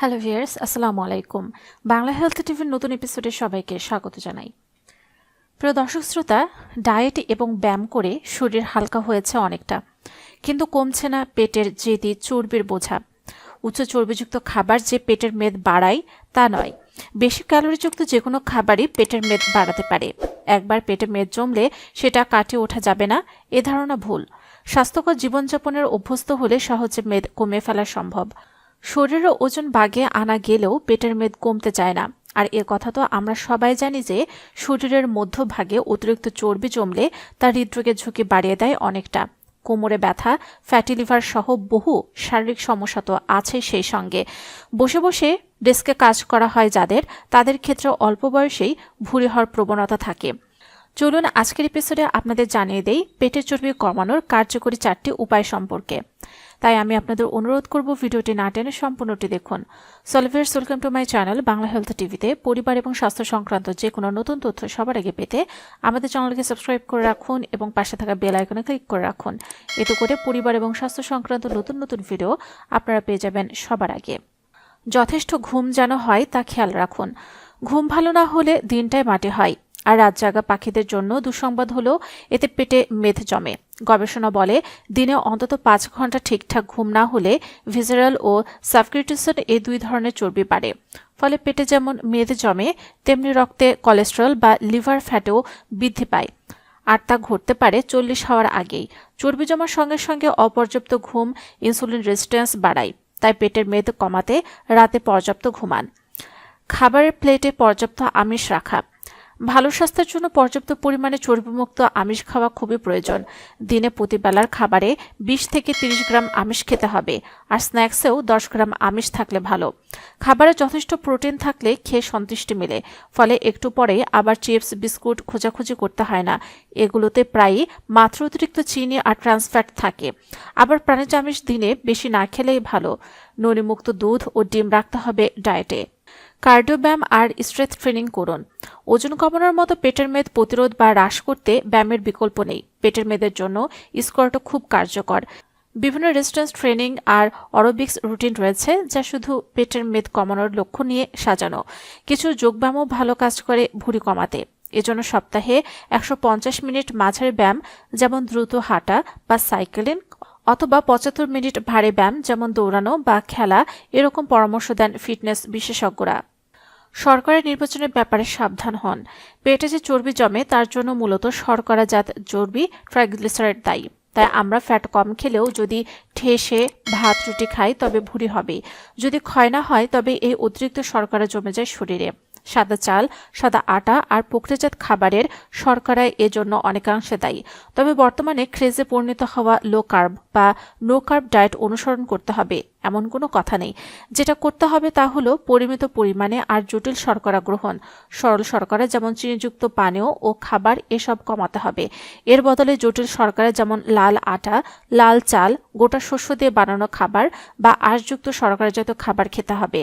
Hello viewers আসসালামু আলাইকুম Bangla health টিভির নতুন এপিসোডে সবাইকে স্বাগত জানাই। প্রিয় দর্শক শ্রোতা ডায়েট এবং ব্যায়াম করে শরীর হালকা হয়েছে অনেকটা, কিন্তু কমছে না পেটের জেদি চর্বির বোঝা। উচ্চ চর্বিযুক্ত খাবার যে পেটের মেদ বাড়ায়, তা নয়। বেশি ক্যালোরিযুক্ত যে কোনো খাবারই পেটের মেদ বাড়াতে পারে। একবার পেটে মেদ জমলে সেটা কাটিয়ে ওঠা যাবে না, এ ধারণা ভুল। স্বাস্থ্যকর জীবনযাপনের অভ্যস্ত হলে সহজে মেদ কমে ফেলা সম্ভব। শরীরের ওজন বাগে আনা গেলেও পেটের মেদ কমতে চায় না। আর এ কথা তো আমরা সবাই জানি যে, শরীরের মধ্যভাগে অতিরিক্ত চর্বি জমলে তা হৃদরোগের ঝুঁকি বাড়িয়ে দেয় অনেকটা। কোমরে ব্যথা ফ্যাটি লিভার সহ বহু শারীরিক সমস্যা তো আছে সেই সঙ্গে। বসে বসে ডেস্কে কাজ করা হয় যাদের, তাদের ক্ষেত্রে অল্প বয়সেই ভুঁড়ি হওয়ার প্রবণতা থাকে। চলুন আজকের এপিসোডে আপনাদের জানিয়ে দেই, পেটের চর্বি কমানোর কার্যকরী চারটি উপায় সম্পর্কে। তাই আমি আপনাদের অনুরোধ করব ভিডিওটি না টেনে সম্পূর্ণটি দেখুন। সলভেয়ার্স welcome to my channel Bangla health টিভিতে। পরিবার এবং স্বাস্থ্য সংক্রান্ত যে কোনো নতুন তথ্য সবার আগে পেতে আমাদের চ্যানেলকে সাবস্ক্রাইব করে রাখুন এবং পাশে থাকা বেল আইকনে ক্লিক করে রাখুন। এতে করে পরিবার এবং স্বাস্থ্য সংক্রান্ত নতুন নতুন ভিডিও আপনারা পেয়ে যাবেন সবার আগে। যথেষ্ট ঘুম যেন হয় তা খেয়াল রাখুন। ঘুম ভালো না হলে দিনটাই মাটি হয়। আর রাত জাগা পাখিদের জন্য দুঃসংবাদ হলো, এতে পেটে মেদ জমে। গবেষণা বলে, দিনে অন্তত পাঁচ ঘণ্টা ঠিকঠাক ঘুম না হলে ভিজারাল ও সাবক্রিটিসন এই দুই ধরনের চর্বি বাড়ে। ফলে পেটে যেমন মেদ জমে, তেমনি রক্তে কোলেস্ট্রল বা লিভার ফ্যাটেও বৃদ্ধি পায়। আর তা ঘটতে পারে চল্লিশ হওয়ার আগেই। চর্বি জমার সঙ্গে সঙ্গে অপর্যাপ্ত ঘুম ইনসুলিন রেজিস্ট্যান্স বাড়ায়। তাই পেটের মেদ কমাতে রাতে পর্যাপ্ত ঘুমান। খাবারের প্লেটে পর্যাপ্ত আমিষ রাখা। ভালো স্বাস্থ্যের জন্য পর্যাপ্ত পরিমাণে চর্বিমুক্ত আমিষ খাওয়া খুবই প্রয়োজন। দিনে প্রতিবেলার খাবারে বিশ থেকে তিরিশ গ্রাম আমিষ খেতে হবে আর স্ন্যাক্সেও দশ গ্রাম আমিষ থাকলে ভালো। খাবারে যথেষ্ট প্রোটিন থাকলে খেয়ে সন্তুষ্টি মেলে, ফলে একটু পরে আবার চিপস, বিস্কুট খোঁজাখুঁজি করতে হয় না। এগুলোতে প্রায়ই মাত্র অতিরিক্ত চিনি আর ট্রান্সফ্যাট থাকে। আবার প্রাণীজ আমিষ দিনে বেশি না খেলেই ভালো। ননিমুক্ত দুধ ও ডিম রাখতে হবে ডায়েটে। কার্ডিও ব্যায়াম আর স্ট্রেথ ট্রেনিং করুন। ওজন কমানোর মতো পেটের মেদ প্রতিরোধ বা হ্রাস করতে ব্যায়ামের বিকল্প নেই। পেটের মেদের জন্য স্কোয়াটও খুব কার্যকর। বিভিন্ন রেজিস্ট্যান্স ট্রেনিং আর অরোবিক্স রুটিন রয়েছে যা শুধু পেটের মেদ কমানোর লক্ষ্য নিয়ে সাজানো। কিছু যোগব্যায়ামও ভালো কাজ করে ভুঁড়ি কমাতে। এজন্য সপ্তাহে একশো পঞ্চাশ মিনিট মাঝারি ব্যায়াম, যেমন দ্রুত হাঁটা বা সাইকেলিং অথবা পঁচাত্তর মিনিট ভারী ব্যায়াম, যেমন দৌড়ানো বা খেলা, এরকম পরামর্শ দেন ফিটনেস বিশেষজ্ঞরা। সরকারের নির্বাচনের ব্যাপারে সাবধান হন। পেটে যে চর্বি জমে, তার জন্য মূলত শর্করাজাত চর্বি, ট্রাইগ্লিসারাইড দায়ী। তাই আমরা ফ্যাট কম খেলেও যদি ঠেসে ভাত, রুটি খাই, তবে ভুঁড়ি হবে। যদি ক্ষয় না হয়, তবে এই অতিরিক্ত শর্করা জমে যায় শরীরে। সাদা চাল, সাদা আটা আর প্রক্রিয়াজাত খাবারের শর্করায় এজন্য অনেকাংশে দায়ী। তবে বর্তমানে ক্রেজে পরিণত হওয়া লো কার্ব বা নো কার্ব ডায়েট অনুসরণ করতে হবে এমন কোনো কথা নেই। যেটা করতে হবে তা হলো পরিমিত পরিমাণে আর জটিল শর্করা গ্রহণ। সরল শর্করা যেমন চিনিযুক্ত পানীয় ও খাবার এসব কমাতে হবে। এর বদলে জটিল শর্করা যেমন লাল আটা, লাল চাল, গোটা শস্য দিয়ে বানানো খাবার বা আঁশযুক্ত শর্করাজাত খাবার খেতে হবে।